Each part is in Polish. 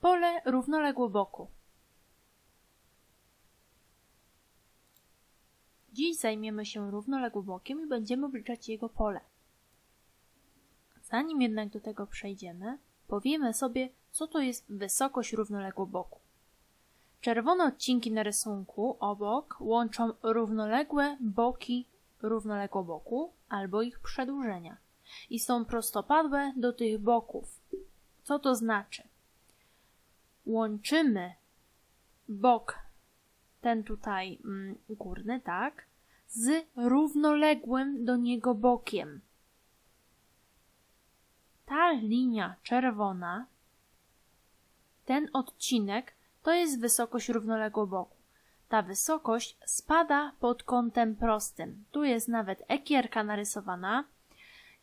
Pole równoległe boku. Dziś zajmiemy się równoległobokiem i będziemy obliczać jego pole. Zanim jednak do tego przejdziemy, powiemy sobie, co to jest wysokość równoległoboku. Czerwone odcinki na rysunku obok łączą równoległe boki równoległoboku albo ich przedłużenia i są prostopadłe do tych boków. Co to znaczy? Łączymy bok, ten tutaj mm, górny, tak, z równoległym do niego bokiem. Ta linia czerwona, ten odcinek, to jest wysokość równoległego boku. Ta wysokość spada pod kątem prostym. Tu jest nawet ekierka narysowana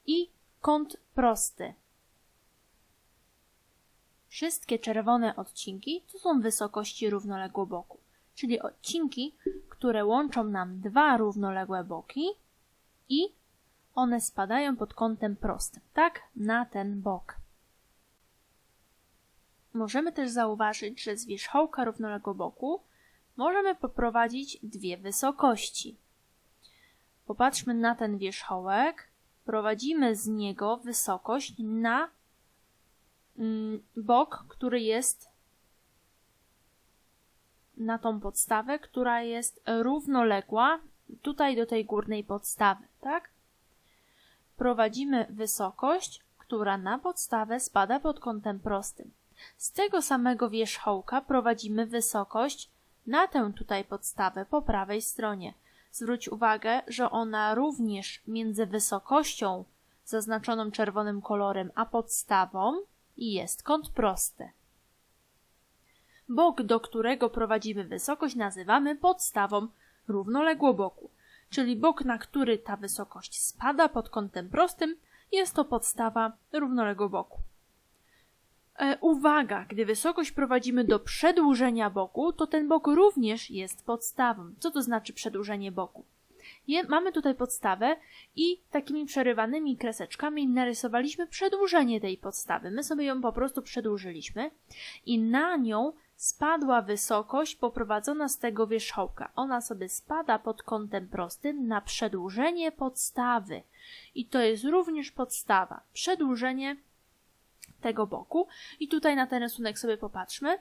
i kąt prosty. Wszystkie czerwone odcinki to są wysokości równoległe boku, czyli odcinki, które łączą nam dwa równoległe boki i one spadają pod kątem prostym, tak na ten bok. Możemy też zauważyć, że z wierzchołka równoległego boku możemy poprowadzić dwie wysokości. Popatrzmy na ten wierzchołek. Prowadzimy z niego wysokość na bok, który jest na tą podstawę, która jest równoległa tutaj do tej górnej podstawy, tak? Prowadzimy wysokość, która na podstawę spada pod kątem prostym. Z tego samego wierzchołka prowadzimy wysokość na tę tutaj podstawę po prawej stronie. Zwróć uwagę, że ona również między wysokością zaznaczoną czerwonym kolorem a podstawą jest kąt prosty. Bok, do którego prowadzimy wysokość, nazywamy podstawą równoległoboku, czyli bok, na który ta wysokość spada pod kątem prostym, jest to podstawa równoległoboku. E, uwaga, gdy wysokość prowadzimy do przedłużenia boku, to ten bok również jest podstawą. Co to znaczy przedłużenie boku? Je, mamy tutaj podstawę i takimi przerywanymi kreseczkami narysowaliśmy przedłużenie tej podstawy. My sobie ją po prostu przedłużyliśmy i na nią spadła wysokość poprowadzona z tego wierzchołka. Ona sobie spada pod kątem prostym na przedłużenie podstawy. I to jest również podstawa. Przedłużenie tego boku. I tutaj na ten rysunek sobie popatrzmy.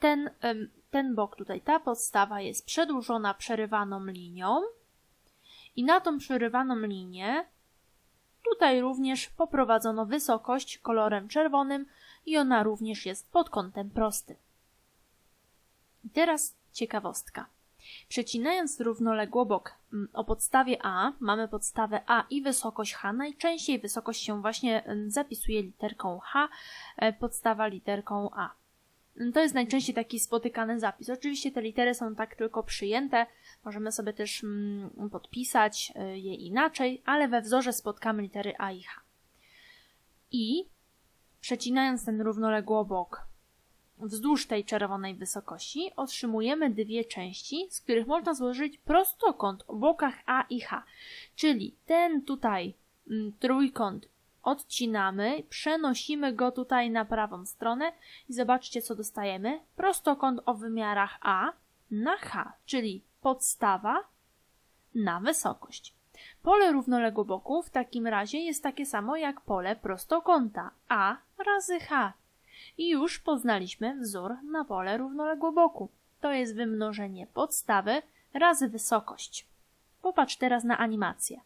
Ten, ten bok tutaj, ta podstawa jest przedłużona przerywaną linią. I na tą przerywaną linię tutaj również poprowadzono wysokość kolorem czerwonym i ona również jest pod kątem prostym. I teraz ciekawostka. Przecinając równoległobok mm, o podstawie A, mamy podstawę A i wysokość H. Najczęściej wysokość się właśnie zapisuje literką H, e, podstawa literką A. Mm, to jest najczęściej taki spotykany zapis. Oczywiście te litery są tak tylko przyjęte, możemy sobie też podpisać e, je inaczej, ale we wzorze spotkamy litery A i H. I przecinając ten równoległobok wzdłuż tej czerwonej wysokości otrzymujemy dwie części, z których można złożyć prostokąt o bokach A i H. Czyli ten tutaj mm, trójkąt odcinamy, przenosimy go tutaj na prawą stronę i zobaczcie co dostajemy. Prostokąt o wymiarach A na H, czyli podstawa na wysokość. Pole równoległe boku w takim razie jest takie samo jak pole prostokąta A razy H, i już poznaliśmy wzór na pole równoległoboku. To jest wymnożenie podstawy razy wysokość. Popatrz teraz na animację.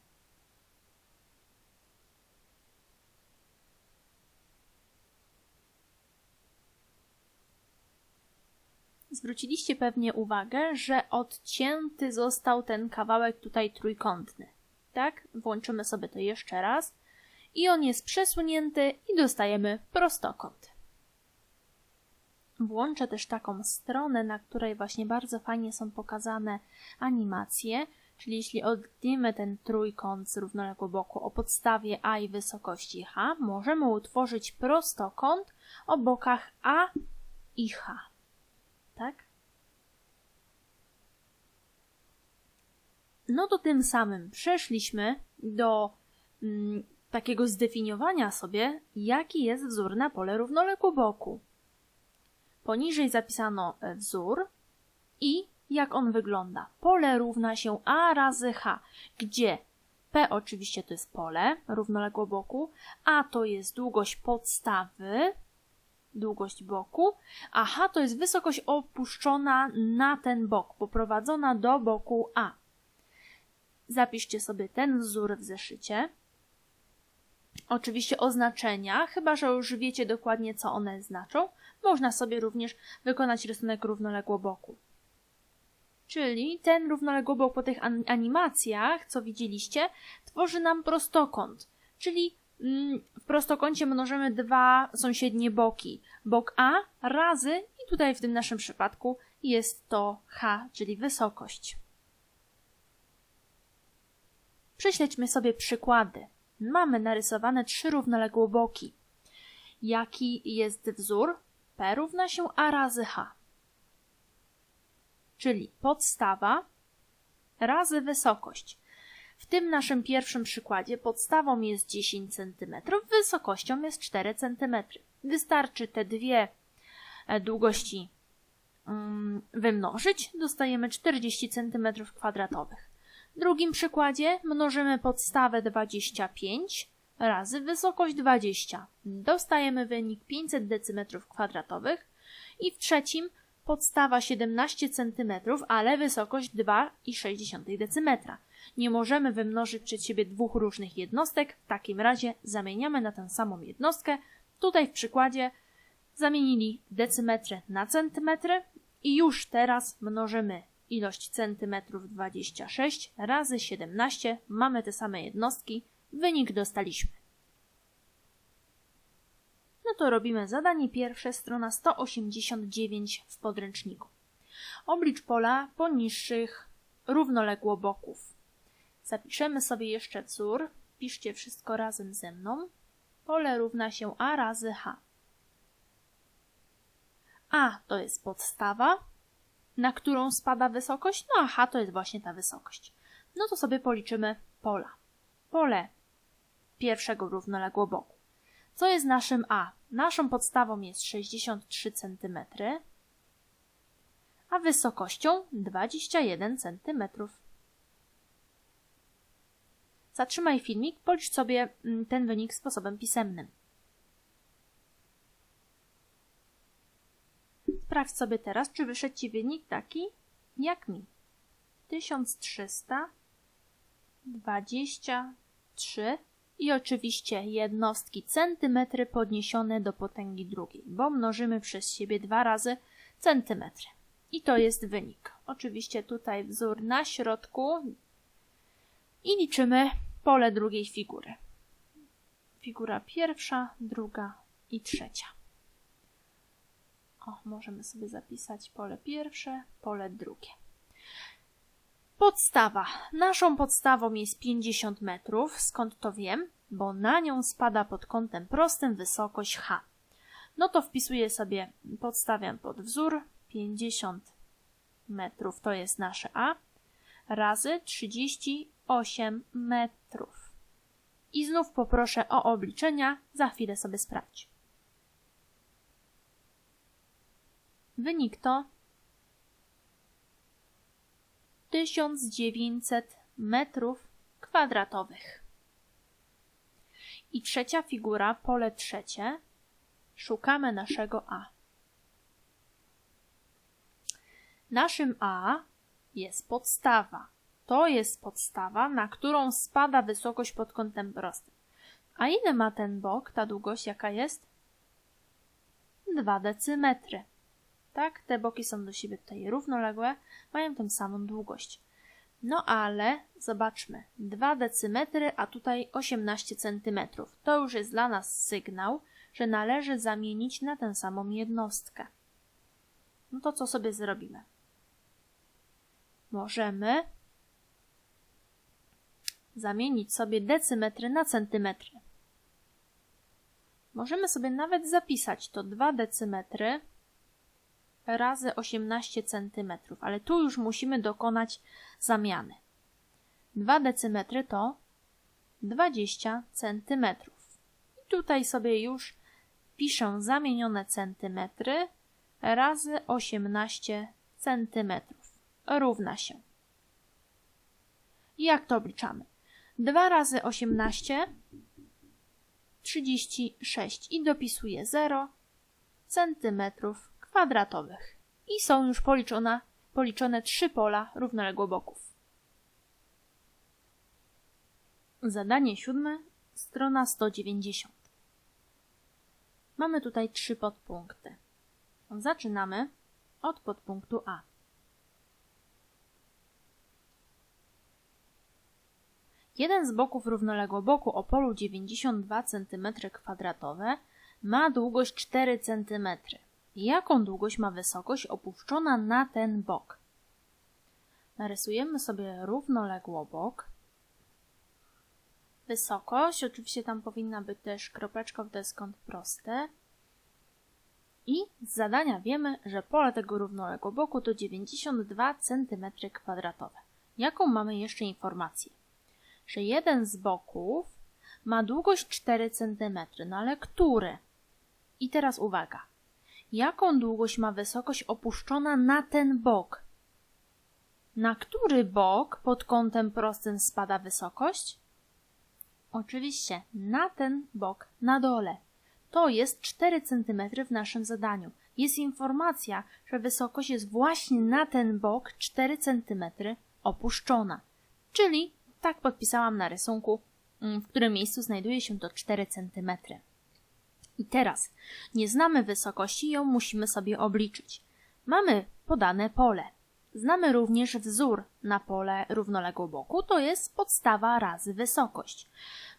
Zwróciliście pewnie uwagę, że odcięty został ten kawałek tutaj trójkątny. Tak? Włączymy sobie to jeszcze raz. I on jest przesunięty i dostajemy prostokąt. Włączę też taką stronę, na której właśnie bardzo fajnie są pokazane animacje, czyli jeśli odniemy ten trójkąt z równoległego boku o podstawie A i wysokości H, możemy utworzyć prostokąt o bokach A i H. Tak? No to tym samym przeszliśmy do mm, takiego zdefiniowania sobie, jaki jest wzór na pole równoległego boku. Poniżej zapisano e, wzór i jak on wygląda. Pole równa się A razy H, gdzie P oczywiście to jest pole równoległe boku, A to jest długość podstawy, długość boku, a H to jest wysokość opuszczona na ten bok, poprowadzona do boku A. Zapiszcie sobie ten wzór w zeszycie. Oczywiście oznaczenia, chyba że już wiecie dokładnie, co one znaczą, można sobie również wykonać rysunek równoległo boku. Czyli ten równoległobok po tych animacjach, co widzieliście, tworzy nam prostokąt. Czyli w prostokącie mnożymy dwa sąsiednie boki. Bok A razy i tutaj w tym naszym przypadku jest to H, czyli wysokość. Prześledźmy sobie przykłady. Mamy narysowane trzy równoległoboki. Jaki jest wzór? P równa się A razy H czyli podstawa razy wysokość. W tym naszym pierwszym przykładzie podstawą jest 10 cm, wysokością jest 4 cm. Wystarczy te dwie e, długości mm, wymnożyć, dostajemy 40 cm kwadratowych. W drugim przykładzie mnożymy podstawę 25 razy wysokość 20. Dostajemy wynik 500 cm2 i w trzecim podstawa 17 cm, ale wysokość 2,6 dm. Nie możemy wymnożyć przed siebie dwóch różnych jednostek, w takim razie zamieniamy na tę samą jednostkę. Tutaj w przykładzie zamienili decymetry na centymetry i już teraz mnożymy ilość centymetrów 26 razy 17, mamy te same jednostki, wynik dostaliśmy no to robimy zadanie pierwsze, strona 189 w podręczniku. Oblicz pola poniższych równoległoboków. Zapiszemy sobie jeszcze wzór. Piszcie wszystko razem ze mną. Pole równa się A razy H. A to jest podstawa, na którą spada wysokość, no a H to jest właśnie ta wysokość. No to sobie policzymy pola. Pole pierwszego równoległoboku. Co jest naszym A? Naszą podstawą jest 63 cm, a wysokością 21 cm. Zatrzymaj filmik, policz sobie mm, ten wynik sposobem pisemnym. Sprawdź sobie teraz, czy wyszedł Ci wynik taki jak mi. 1323 i oczywiście jednostki centymetry podniesione do potęgi drugiej, bo mnożymy przez siebie dwa razy centymetry. I to jest wynik. Oczywiście tutaj wzór na środku i liczymy pole drugiej figury. Figura pierwsza, druga i trzecia. O, możemy sobie zapisać pole pierwsze, pole drugie. Podstawa. Naszą podstawą jest 50 metrów. Skąd to wiem? Bo na nią spada pod kątem prostym wysokość h. No to wpisuję sobie, podstawiam pod wzór 50 metrów, to jest nasze a, razy 38 metrów. I znów poproszę o obliczenia, za chwilę sobie sprawdź. Wynik to 1900 metrów kwadratowych. I trzecia figura, pole trzecie. Szukamy naszego A. Naszym A jest podstawa. To jest podstawa, na którą spada wysokość pod kątem prostym. A ile ma ten bok, ta długość jaka jest? 2 decymetry tak? Te boki są do siebie tutaj równoległe, mają tą samą długość. No ale zobaczmy, 2 decymetry, a tutaj 18 centymetrów. To już jest dla nas sygnał, że należy zamienić na tę samą jednostkę. No to co sobie zrobimy? Możemy zamienić sobie decymetry na centymetry. Możemy sobie nawet zapisać to 2 decymetry razy 18 cm, ale tu już musimy dokonać zamiany. 2 decymetry to 20 cm. I tutaj sobie już piszę zamienione centymetry razy 18 cm równa się. Jak to obliczamy? 2 razy 18 36 i dopisuję 0 cm kwadratowych. I są już policzone, policzone trzy pola równoległoboków. Zadanie siódme, strona 190. Mamy tutaj trzy podpunkty. Zaczynamy od podpunktu A. Jeden z boków równoległoboku o polu 92 cm2 ma długość 4 cm. Jaką długość ma wysokość opuszczona na ten bok? Narysujemy sobie równoległobok. Wysokość, oczywiście tam powinna być też kropeczka w deskąt proste. I z zadania wiemy, że pole tego równoległoboku to 92 cm2. Jaką mamy jeszcze informację? Że jeden z boków ma długość 4 cm, no ale który? I teraz uwaga. Jaką długość ma wysokość opuszczona na ten bok? Na który bok pod kątem prostym spada wysokość? Oczywiście na ten bok na dole. To jest 4 cm w naszym zadaniu. Jest informacja, że wysokość jest właśnie na ten bok 4 cm opuszczona. Czyli tak podpisałam na rysunku, mm, w którym miejscu znajduje się to 4 cm. I teraz nie znamy wysokości, ją musimy sobie obliczyć. Mamy podane pole. Znamy również wzór na pole równoległoboku, to jest podstawa razy wysokość.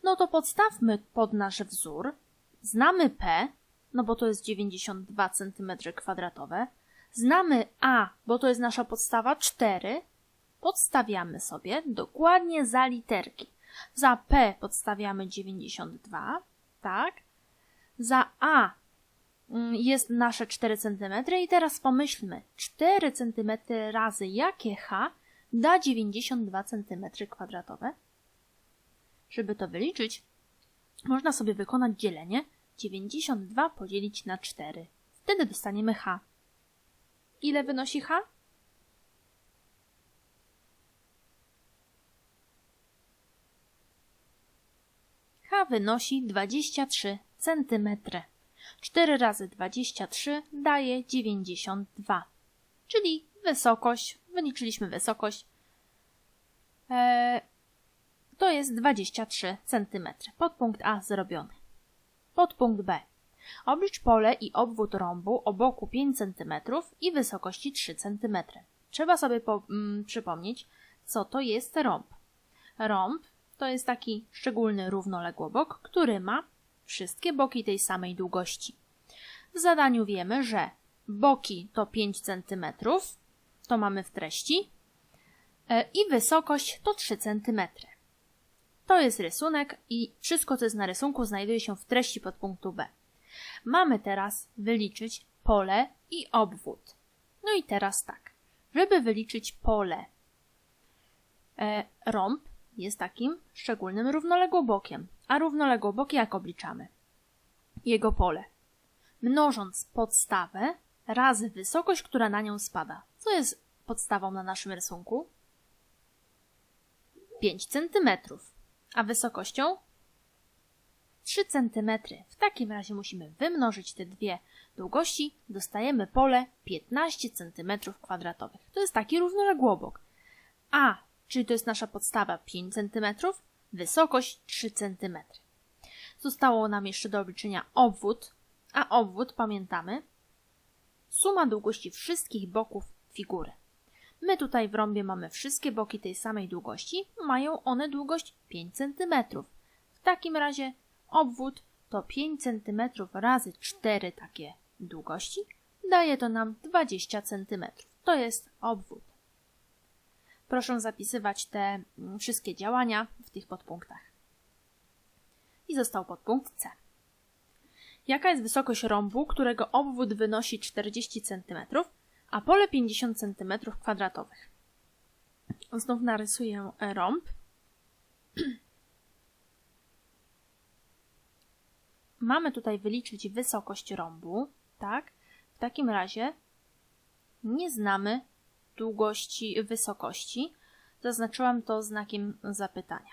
No to podstawmy pod nasz wzór. Znamy P, no bo to jest 92 cm2. Znamy A, bo to jest nasza podstawa 4. Podstawiamy sobie dokładnie za literki. Za P podstawiamy 92, tak? Za A mm, jest nasze 4 cm i teraz pomyślmy, 4 cm razy jakie H da 92 cm kwadratowe? Żeby to wyliczyć, można sobie wykonać dzielenie 92 podzielić na 4. Wtedy dostaniemy H. Ile wynosi H? H wynosi 23 cm. 4 razy 23 daje 92. Czyli wysokość, wyliczyliśmy wysokość, e, to jest 23 cm. Podpunkt A zrobiony. Podpunkt B. Oblicz pole i obwód rąbu o boku 5 cm i wysokości 3 cm. Trzeba sobie po, mm, przypomnieć, co to jest rąb. Rąb to jest taki szczególny równoległobok, który ma wszystkie boki tej samej długości. W zadaniu wiemy, że boki to 5 cm, to mamy w treści, e, i wysokość to 3 cm. To jest rysunek i wszystko, co jest na rysunku, znajduje się w treści podpunktu B. Mamy teraz wyliczyć pole i obwód. No i teraz tak. Żeby wyliczyć pole, e, rąb jest takim szczególnym równoległobokiem. A równoległobok jak obliczamy? Jego pole. Mnożąc podstawę razy wysokość, która na nią spada. Co jest podstawą na naszym rysunku? 5 centymetrów a wysokością 3 cm. W takim razie musimy wymnożyć te dwie długości, dostajemy pole 15 cm2. To jest taki równoległobok. A, czyli to jest nasza podstawa 5 cm, wysokość 3 cm. Zostało nam jeszcze do obliczenia obwód, a obwód, pamiętamy, suma długości wszystkich boków figury. My tutaj w rąbie mamy wszystkie boki tej samej długości, mają one długość 5 cm. W takim razie obwód to 5 cm razy 4 takie długości, daje to nam 20 cm. To jest obwód. Proszę zapisywać te mm, wszystkie działania w tych podpunktach. I został podpunkt C. Jaka jest wysokość rąbu, którego obwód wynosi 40 cm, a pole 50 cm kwadratowych. Znów narysuję rąb. Mamy tutaj wyliczyć wysokość rąbu, tak? W takim razie nie znamy długości wysokości. Zaznaczyłam to znakiem zapytania.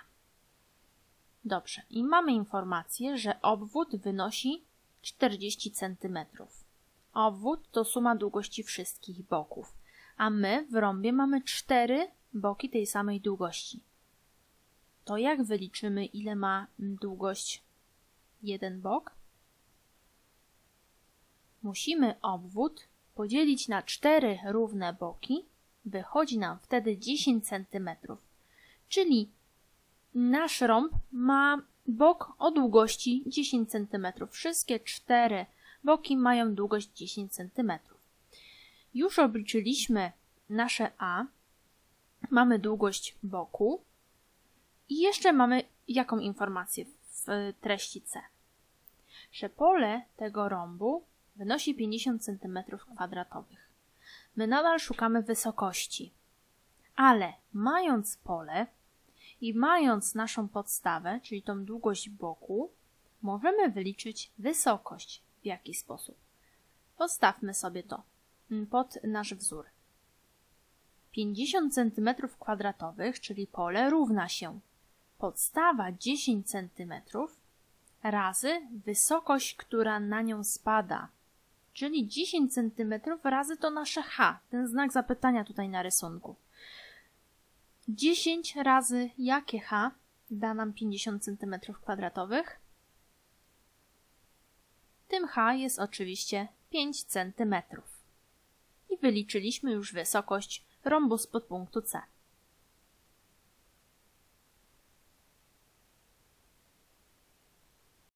Dobrze, i mamy informację, że obwód wynosi 40 cm. Obwód to suma długości wszystkich boków, a my w rąbie mamy cztery boki tej samej długości. To jak wyliczymy, ile ma długość jeden bok? Musimy obwód podzielić na cztery równe boki. Wychodzi nam wtedy 10 cm. Czyli nasz rąb ma bok o długości 10 cm. Wszystkie cztery boki mają długość 10 cm. Już obliczyliśmy nasze A. Mamy długość boku. I jeszcze mamy jaką informację w treści C? Że pole tego rąbu wynosi 50 cm2. My nadal szukamy wysokości, ale mając pole i mając naszą podstawę, czyli tą długość boku, możemy wyliczyć wysokość. W jaki sposób? Postawmy sobie to pod nasz wzór. 50 cm2, czyli pole, równa się podstawa 10 cm razy wysokość, która na nią spada, czyli 10 cm razy to nasze h, ten znak zapytania tutaj na rysunku. 10 razy jakie h da nam 50 cm2? Tym h jest oczywiście 5 cm. I wyliczyliśmy już wysokość z podpunktu C.